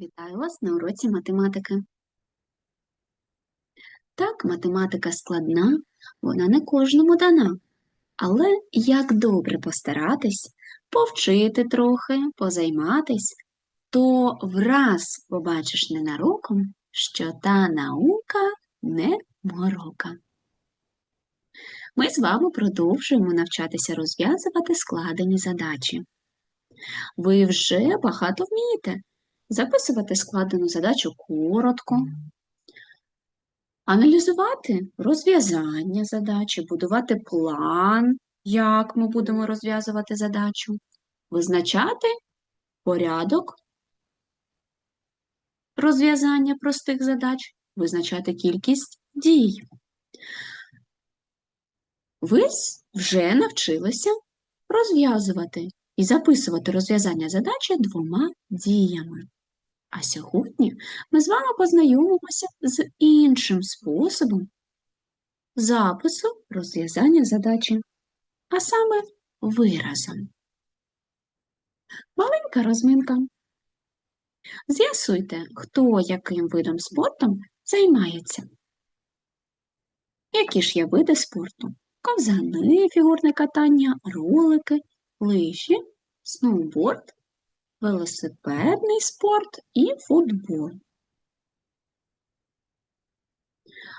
Вітаю вас на уроці математики. Так, математика складна, вона не кожному дана. Але як добре постаратись, повчити трохи, позайматись, то враз побачиш ненароком, що та наука не морока. Ми з вами продовжуємо навчатися розв'язувати складені задачі. Ви вже багато вмієте записувати складену задачу коротко, аналізувати розв'язання задачі, будувати план, як ми будемо розв'язувати задачу, визначати порядок розв'язання простих задач, визначати кількість дій. Ви вже навчилися розв'язувати і записувати розв'язання задачі двома діями. А сьогодні ми з вами познайомимося з іншим способом запису розв'язання задачі, а саме виразом. Маленька розминка. З'ясуйте, хто яким видом спорту займається. Які ж є види спорту? Ковзани, фігурне катання, ролики, лижі, сноуборд, велосипедний спорт і футбол.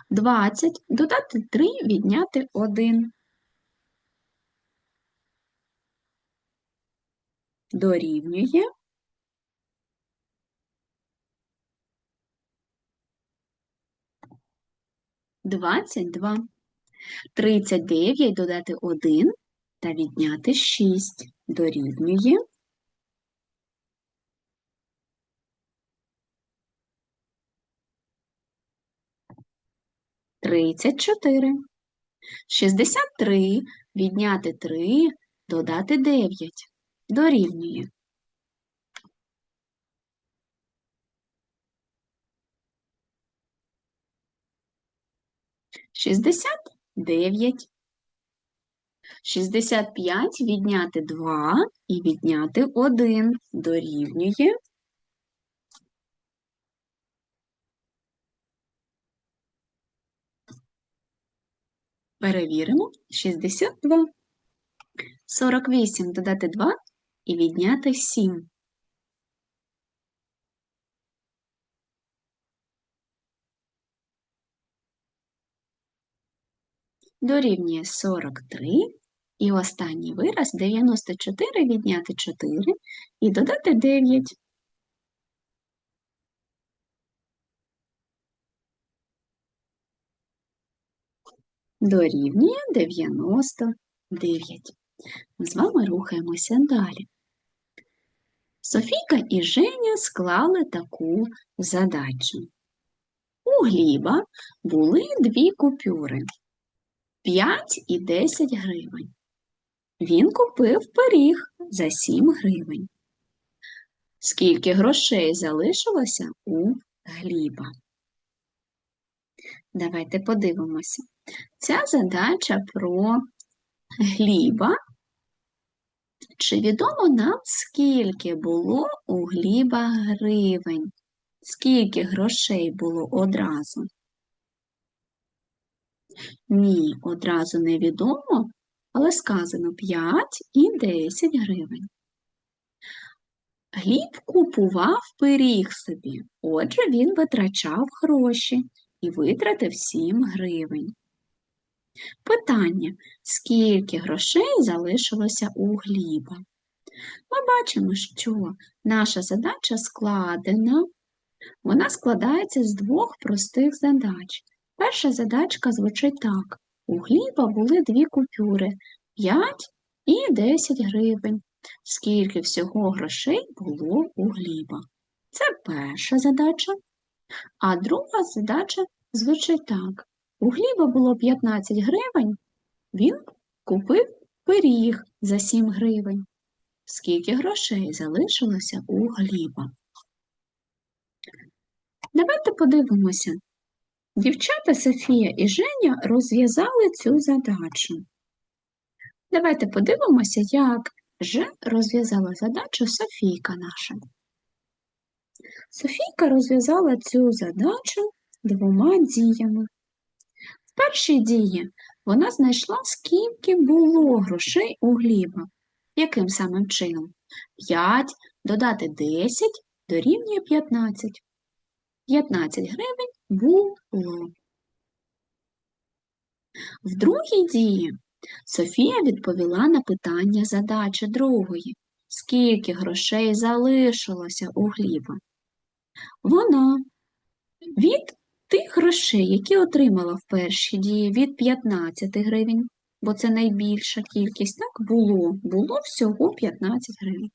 20 додати 3, відняти 1. Дорівнює. Двадцять два. Тридцять дев'ять додати один та відняти шість. Дорівнює. Тридцять чотири. Шістдесят три відняти три, додати дев'ять. Дорівнює. Шістдесят дев'ять. Шістдесят п'ять відняти два і відняти один. Дорівнює. Перевіримо 62. 48 додати 2 і відняти 7. Дорівнює 43. І останній вираз 94 відняти 4 і додати 9. Дорівнює 99. Ми з вами рухаємося далі. Софійка і Женя склали таку задачу. У Гліба були дві купюри 5 і 10 гривень. Він купив пиріг за 7 гривень. Скільки грошей залишилося у Гліба? Давайте подивимося. Ця задача про Гліба. Чи відомо нам, скільки було у Гліба гривень? Скільки грошей було одразу? Ні, одразу не відомо, але сказано 5 і 10 гривень. Гліб купував пиріг собі, отже, він витрачав гроші і витратив 7 гривень. Питання, скільки грошей залишилося у Гліба? Ми бачимо, що наша задача складена. Вона складається з двох простих задач. Перша задачка звучить так. У Гліба були дві купюри 5 і 10 гривень. Скільки всього грошей було у Гліба? Це перша задача. А друга задача звучить так. У Гліба було 15 гривень, він купив пиріг за 7 гривень. Скільки грошей залишилося у Гліба? Давайте подивимося. Дівчата Софія і Женя розв'язали цю задачу. Давайте подивимося, як же розв'язала задачу Софійка наша. Софійка розв'язала цю задачу двома діями. В першій дії вона знайшла, скільки було грошей у Гліба. Яким самим чином? 5 додати 10 дорівнює 15. 15 гривень було. В другій дії Софія відповіла на питання задачі другої. Скільки грошей залишилося у Гліба? Вона від тих грошей, які отримала в першій дії, від 15 гривень, бо це найбільша кількість, так було, було всього 15 гривень.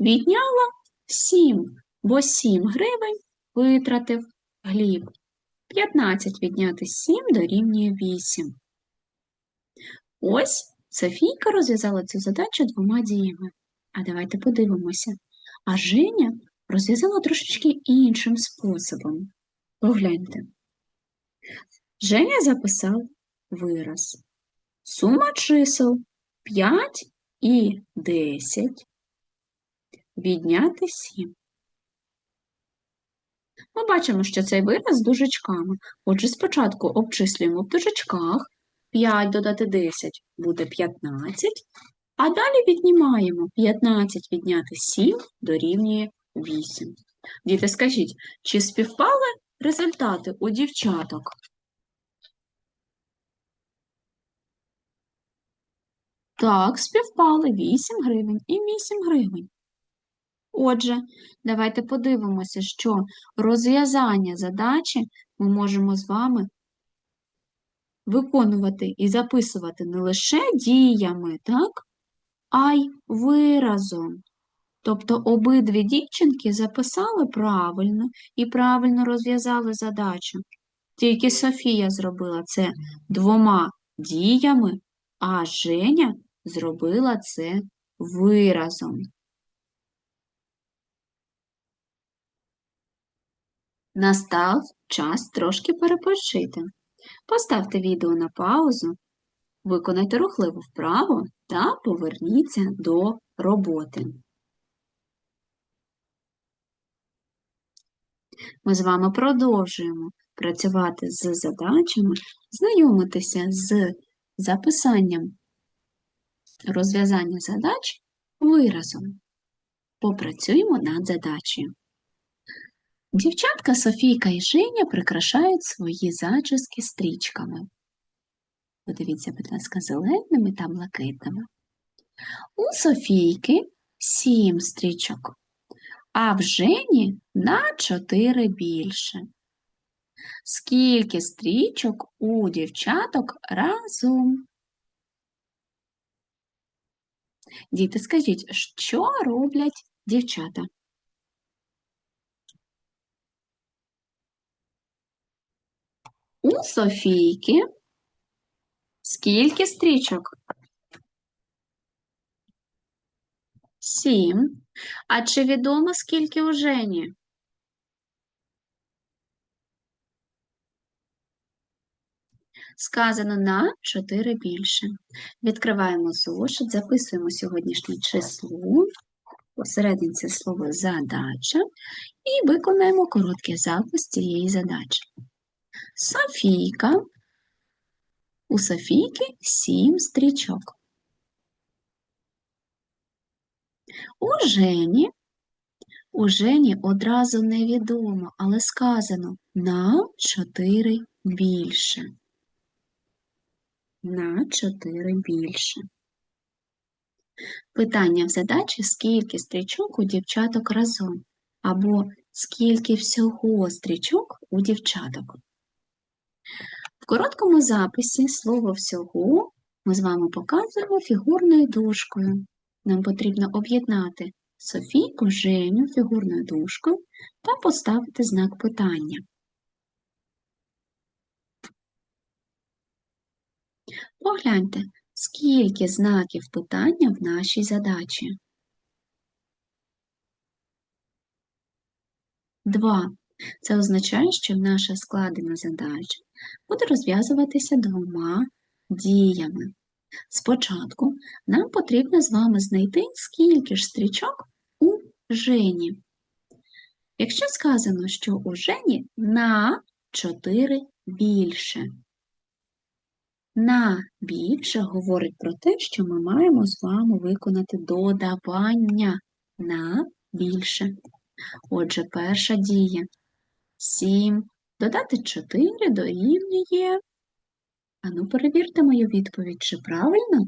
Відняла 7, бо 7 гривень витратив Гліб. 15 відняти 7 дорівнює 8. Ось Софійка розв'язала цю задачу двома діями. А давайте подивимося. А Женя розв'язала трошечки іншим способом. Погляньте. Женя записав вираз. Сума чисел 5 і 10 відняти 7. Ми бачимо, що цей вираз з дужечками. Отже, спочатку обчислюємо в дужечках 5 додати 10 буде 15, а далі віднімаємо 15 відняти 7 дорівнює 8. Діти, скажіть, чи співпали результати у дівчаток? Так, співпали 8 гривень і 8 гривень. Отже, давайте подивимося, що розв'язання задачі ми можемо з вами виконувати і записувати не лише діями, так, а й виразом. Тобто обидві дівчинки записали правильно і правильно розв'язали задачу. Тільки Софія зробила це двома діями, а Женя зробила це виразом. Настав час трошки перепочити. Поставте відео на паузу, виконайте рухливу вправу та поверніться до роботи. Ми з вами продовжуємо працювати з задачами, знайомитися з записанням розв'язання задач виразом. Попрацюємо над задачею. Дівчатка Софійка і Женя прикрашають свої зачіски стрічками. Подивіться, будь ласка, зеленими та блакитними. У Софійки сім стрічок, а в Жені на чотири більше. Скільки стрічок у дівчаток разом? Діти, скажіть, що роблять дівчата? У Софійки скільки стрічок? Сім. А чи відомо, скільки у Жені? Сказано на 4 більше. Відкриваємо зошит, записуємо сьогоднішнє число, посередині це слово задача і виконаємо короткий запис цієї задачі. Софійка. У Софійки сім стрічок. У Жені, у Жені одразу невідомо, але сказано на 4 більше. На 4 більше. Питання в задачі, скільки стрічок у дівчаток разом, або скільки всього стрічок у дівчаток. В короткому записі слово всього ми з вами показуємо фігурною дужкою. Нам потрібно об'єднати Софійку, Женю фігурною дужкою та поставити знак питання. Погляньте, скільки знаків питання в нашій задачі. Два. Це означає, що наша складена задача буде розв'язуватися двома діями. Спочатку нам потрібно з вами знайти, скільки ж стрічок у Жені. Якщо сказано, що у Жені на 4 більше. На більше говорить про те, що ми маємо з вами виконати додавання на більше. Отже, перша дія. 7 додати 4 дорівнює. Ану, перевірте мою відповідь, чи правильно?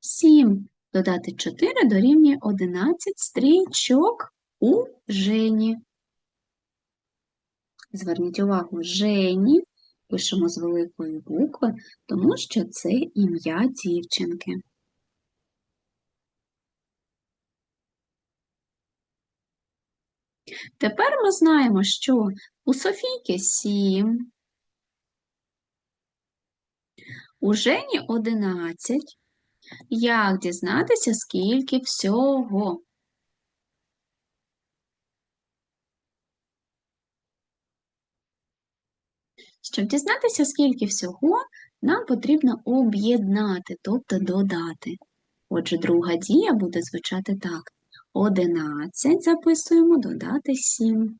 Сім додати 4 дорівнює 11 стрічок у Жені. Зверніть увагу, Жені пишемо з великої букви, тому що це ім'я дівчинки. Тепер ми знаємо, що у Софійки 7, у Жені 11. Як дізнатися, скільки всього? Щоб дізнатися, скільки всього, нам потрібно об'єднати, тобто додати. Отже, друга дія буде звучати так. 11 записуємо додати 7.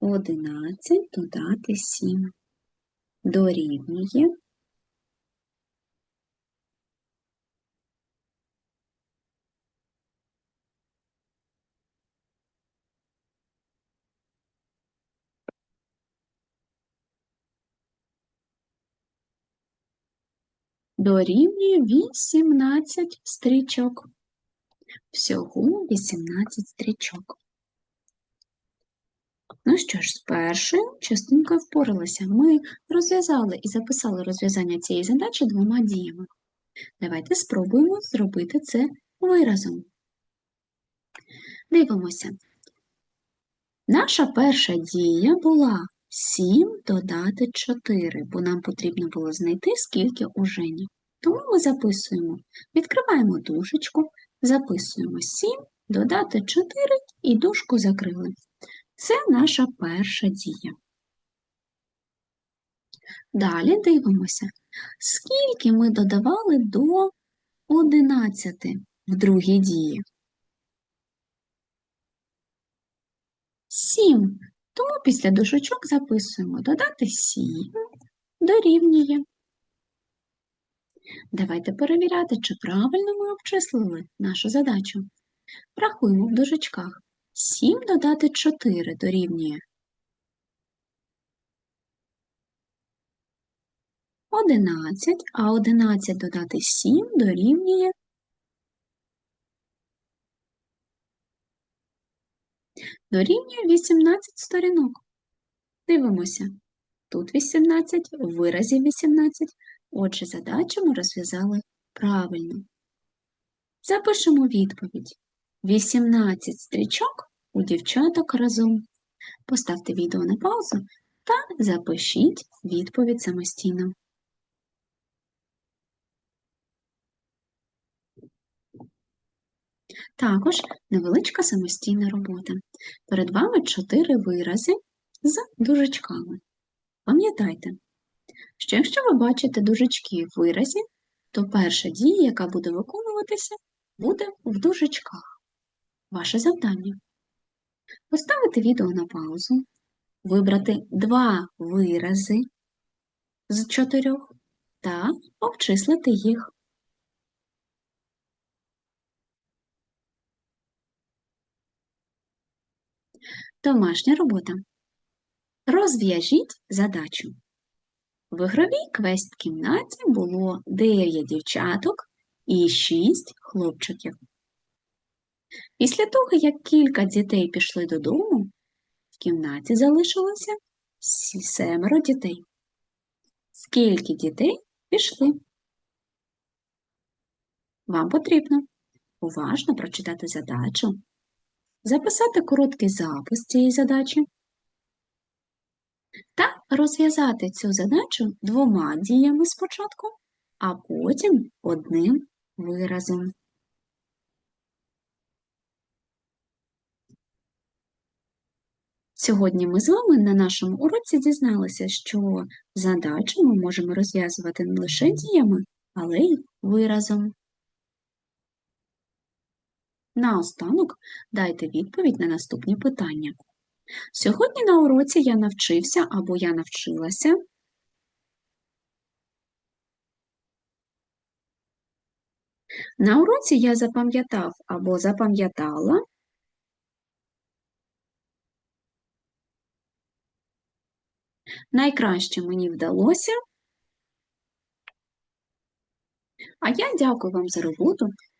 11 додати 7. Дорівнює. Дорівнює 18 стрічок. Всього 18 стрічок. Ну що ж, з першою частинкою впоралися. Ми розв'язали і записали розв'язання цієї задачі двома діями. Давайте спробуємо зробити це виразом. Дивимося. Наша перша дія була 7 додати 4, бо нам потрібно було знайти, скільки у Жені. Тому ми записуємо, відкриваємо дужечку, записуємо 7, додати 4 і дужку закрили. Це наша перша дія. Далі дивимося, скільки ми додавали до 11 в другій дії. 7. Тому після дужочок записуємо додати 7 дорівнює. Давайте перевіряти, чи правильно ми обчислили нашу задачу. Рахуємо в дужечках. 7 додати 4 дорівнює 11, а 11 додати 7 дорівнює дорівнює 18 сторінок. Дивимося. Тут 18, в виразі 18. Отже, задачу ми розв'язали правильно. Запишемо відповідь. 18 стрічок у дівчаток разом. Поставте відео на паузу та запишіть відповідь самостійно. Також невеличка самостійна робота. Перед вами чотири вирази з дужечками. Пам'ятайте, що якщо ви бачите дужечки в виразі, то перша дія, яка буде виконуватися, буде в дужечках. Ваше завдання поставити відео на паузу, вибрати два вирази з чотирьох та обчислити їх. Домашня робота. Розв'яжіть задачу. В ігровій квест-кімнаті було 9 дівчаток і 6 хлопчиків. Після того, як кілька дітей пішли додому, в кімнаті залишилося семеро дітей. Скільки дітей пішли? Вам потрібно уважно прочитати задачу, записати короткий запис цієї задачі та розв'язати цю задачу двома діями спочатку, а потім одним виразом. Сьогодні ми з вами на нашому уроці дізналися, що задачу ми можемо розв'язувати не лише діями, але й виразом. Наостанок дайте відповідь на наступні питання. Сьогодні на уроці я навчився або я навчилася. На уроці я запам'ятав або запам'ятала. Найкраще мені вдалося. А я дякую вам за роботу.